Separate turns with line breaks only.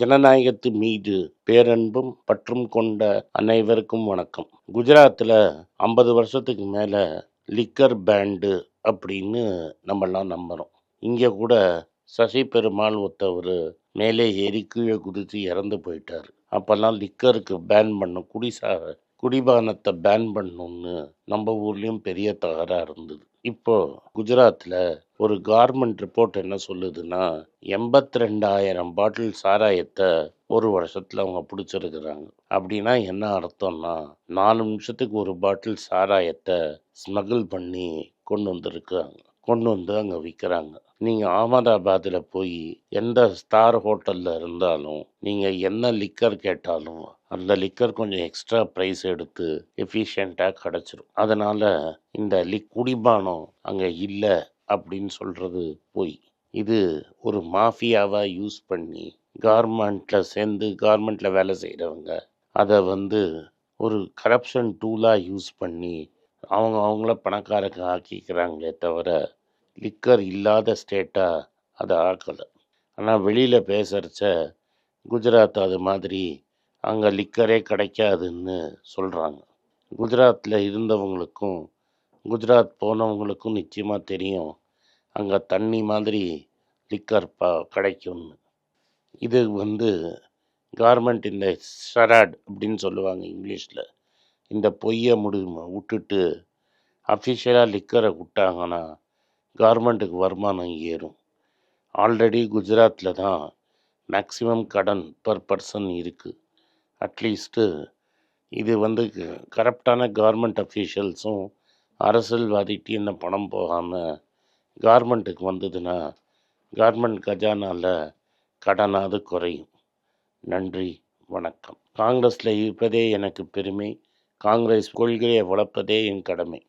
ஜனநாயகத்து மீது பேரன்பும் பற்றும் கொண்ட அனைவருக்கும் வணக்கம். குஜராத்தில் ஐம்பது வருஷத்துக்கு மேலே லிக்கர் பேண்டு அப்படின்னு நம்மெல்லாம் நம்புகிறோம் இங்கே கூட சசி பெருமாள் ஒருத்தவர் மேலே ஏறி கீழே குதித்து இறந்து போயிட்டார். அப்போல்லாம் லிக்கருக்கு பேன் பண்ணும் குடிசா குடிபானத்தை பேன் பண்ணணும்னு நம்ம ஊர்லேயும் பெரிய தகராக இருந்தது. இப்போ குஜராத்தில் ஒரு கார்மெண்ட் ரிப்போர்ட் என்ன சொல்லுதுன்னா எண்பத்தி ரெண்டாயிரம் பாட்டில் சாராயத்தை ஒரு வருஷத்தில் அவங்க பிடிச்சிருக்கிறாங்க. அப்படின்னா என்ன அர்த்தம்னா நாலு நிமிஷத்துக்கு ஒரு பாட்டில் சாராயத்தை ஸ்மகிள் பண்ணி கொண்டு வந்திருக்காங்க கொண்டு வந்து அங்கே விற்கிறாங்க நீங்கள் அகமதாபாத்தில் போய் எந்த ஸ்டார் ஹோட்டலில் இருந்தாலும் நீங்கள் என்ன லிக்கர் கேட்டாலும் அந்த லிக்கர் கொஞ்சம் எக்ஸ்ட்ரா ப்ரைஸ் எடுத்து எஃபிஷியண்ட்டாக கிடச்சிரும். அதனால் இந்த லிக் குடிபானம் அங்கே இல்லை. அப்படின்னு சொல்கிறது போய். இது ஒரு மாஃபியாவாக யூஸ் பண்ணி கார்மெண்ட்டில் சேர்ந்து கார்மெண்ட்டில் வேலை செய்கிறவங்க அதை வந்து ஒரு கரப்ஷன் டூலாக யூஸ் பண்ணி அவங்க அவங்கள பணக்காரங்க ஆக்கிக்கிறாங்களே தவிர லிக்கர் இல்லாத ஸ்டேட்டாக அதை ஆக்கலை. ஆனால் வெளியில் பேசுகிறச்ச குஜராத் அது மாதிரி அங்கே லிக்கரே கிடைக்காதுன்னு சொல்கிறாங்க குஜராத்தில் இருந்தவங்களுக்கும் குஜராத் போனவங்களுக்கும் நிச்சயமாக தெரியும். அங்கே தண்ணி மாதிரி லிக்கர் ப கிடைக்கும்னு. இது வந்து கார்மெண்ட் இந்த ஷராட் அப்படின்னு சொல்லுவாங்க இங்கிலீஷில். இந்த பொய்யை முடி விட்டுட்டு அஃபிஷியலாக லிக்கரை விட்டாங்கன்னா கார்மெண்ட்டுக்கு வருமானம் ஏறும். ஆல்ரெடி குஜராத்தில் தான் மேக்ஸிமம் கடன் பர் பர்சன் இருக்குது அட்லீஸ்ட்டு இது வந்து கரப்டான கவர்மெண்ட் அஃபீஷியல்ஸும் அரசியல்வாதிட்டு என்ன பணம் போகாமல் கார்மெண்ட்டுக்கு வந்ததுன்னா கார்மெண்ட் கஜானாவில் கடனாவது குறையும். நன்றி வணக்கம். காங்கிரஸில் இருப்பதே எனக்கு பெருமை. காங்கிரஸ் கொள்கையை வளர்ப்பதே என் கடமை.